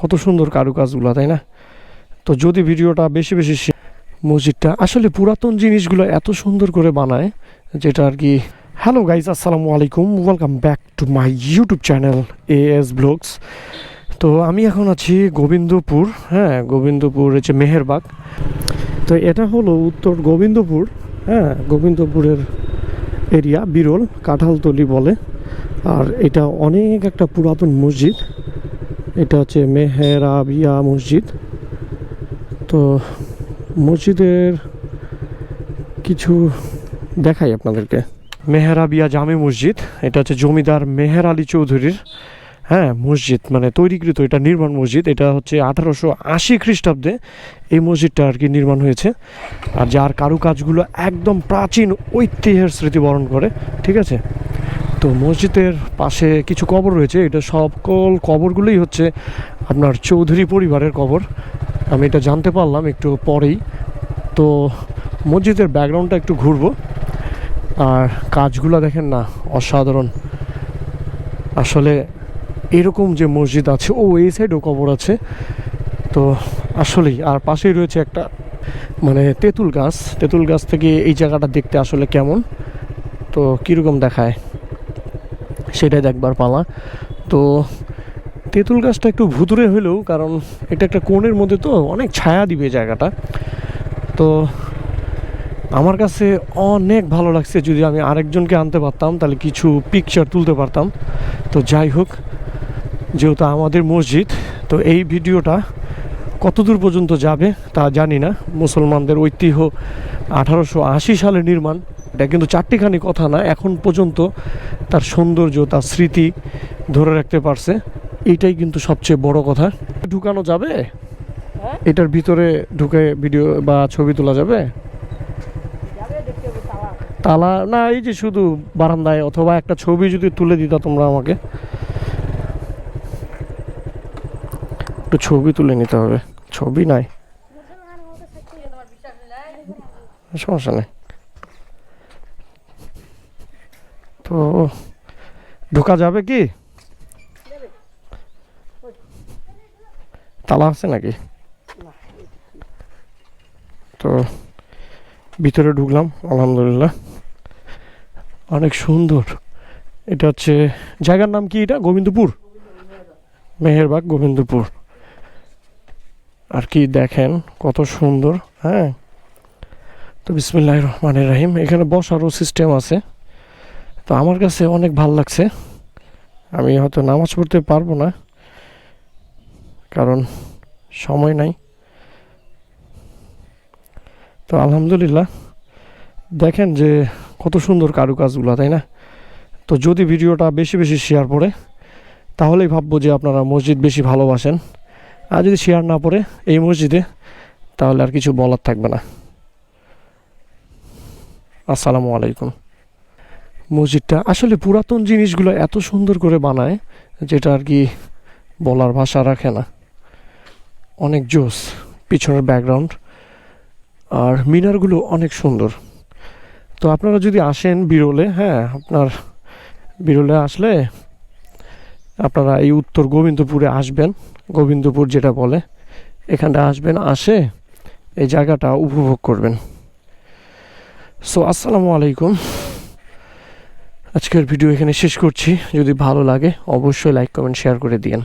কত সুন্দর কারুকাজগুলো, তাই না? তো যদি ভিডিওটা বেশি বেশি মসজিদটা আসলে পুরাতন জিনিসগুলো এত সুন্দর করে বানায়, যেটা আর কি হ্যালো গাইজ আসসালামু আলাইকুম। Welcome back to my YouTube channel A S blogs তো আমি এখন আছি গোবিন্দপুর হ্যাঁ গোবিন্দপুর হচ্ছে মেহেরবাগ। তো এটা হলো উত্তর গোবিন্দপুর হ্যাঁ গোবিন্দপুরের এরিয়া, বিরল, কাঁঠালতলি বলে। আর এটা অনেক একটা পুরাতন মসজিদ। এটা হচ্ছে মেহেরাবিয়া মসজিদ। তো মসজিদের কিছু দেখাই আপনাদেরকে। মেহেরাবিয়া জামে মসজিদ, এটা হচ্ছে জমিদার মেহের আলী চৌধুরীর হ্যাঁ মসজিদ মানে তৈরিকৃত, এটা নির্মাণ মসজিদ, এটা হচ্ছে আঠারোশো আশি খ্রিস্টাব্দে এই মসজিদটা আর কি নির্মাণ হয়েছে। আর যার কারুকাজগুলো একদম প্রাচীন ঐতিহ্যের স্মৃতি বরণ করে, ঠিক আছে? তো মসজিদের পাশে কিছু কবর রয়েছে। এটা সকল কবরগুলোই হচ্ছে আপনার চৌধুরী পরিবারের কবর। আমি এটা জানতে পারলাম একটু পরেই। তো মসজিদের ব্যাকগ্রাউন্ডটা একটু ঘুরবো। আর কাজগুলো দেখেন না, অসাধারণ। আসলে এরকম যে মসজিদ আছে, ও এই সাইডেও কবর আছে। তো আসলেই, আর পাশেই রয়েছে একটা মানে তেঁতুল গাছ। তেঁতুল গাছ থেকে এই জায়গাটা দেখতে আসলে কেমন? তো কীরকম দেখায়? সেটাই দেখবার পালা। তো তেঁতুল গাছটা একটু ভুতুরে হলেও, কারণ এটা একটা কোণের মধ্যে তো অনেক ছায়া দিবে জায়গাটা। তো আমার কাছে অনেক ভালো লাগছে যদি আমি আরেকজনকে আনতে পারতাম, তাহলে কিছু পিকচার তুলতে পারতাম। তো যাই হোক, যেহেতু আমাদের মসজিদ, তো এই ভিডিওটা কতদূর পর্যন্ত যাবে তা জানি না। মুসলমানদের ঐতিহ্য আঠারোশো আশি সালে নির্মাণ এটা কিন্তু চারটিখানি কথা না এখন পর্যন্ত তার সৌন্দর্য তার স্মৃতি ধরে রাখতে পারছে। এইটাই কিন্তু সবচেয়ে বড় কথা। ঢুকানো যাবে? এটার ভিতরে ঢুকে ভিডিও বা ছবি তোলা যাবে? তালা? না এই যে শুধু বারান্দায় অথবা একটা ছবি যদি তুলে দিতা তোমরা আমাকে। একটু ছবি তুলে নিতে হবে। ছবি নাই। সমস্যা নেই। তো ঢোকা যাবে কি? তালা আছে নাকি? তো ভিতরে ঢুকলাম, আলহামদুলিল্লাহ। অনেক সুন্দর। এটা হচ্ছে, জায়গার নাম কি এটা? গোবিন্দপুর? মেহেরবাগ, গোবিন্দপুর। আর কি দেখেন, কত সুন্দর হ্যাঁ? তো বিসমিল্লাহ রহমান রাহিম, এখানে বসারও সিস্টেম আছে। তো আমার কাছে অনেক ভালো লাগছে। আমি হয়তো নামাজ পড়তে পারব না, কারণ সময় নাই। তো আলহামদুলিল্লাহ, দেখেন যে কত সুন্দর কারুকাজগুলো, তাই না? তো যদি ভিডিওটা বেশি বেশি শেয়ার পড়ে, তাহলেই ভাববো যে আপনারা মসজিদ বেশি ভালোবাসেন। আর যদি শেয়ার না পড়ে এই মসজিদে, তাহলে আর কিছু বলার থাকবে না। আসসালামু আলাইকুম। মসজিদটা আসলে পুরাতন জিনিসগুলো এত সুন্দর করে বানায়, যেটা আর কি বলার ভাষা রাখে না। অনেক জোস, পিছনের ব্যাকগ্রাউন্ড আর মিনারগুলো অনেক সুন্দর। তো আপনারা যদি আসেন বিরলে হ্যাঁ আপনার বিরলে আসলে আপনারা এই উত্তর গোবিন্দপুরে আসবেন, গোবিন্দপুর যেটা বলে, এখানটা আসবেন, আসে এই জায়গাটা উপভোগ করবেন। সো আসসালামু আলাইকুম। আজকের ভিডিও এখানে শেষ করছি। যদি ভালো লাগে, অবশ্যই লাইক কমেন্ট শেয়ার করে দিয়েন।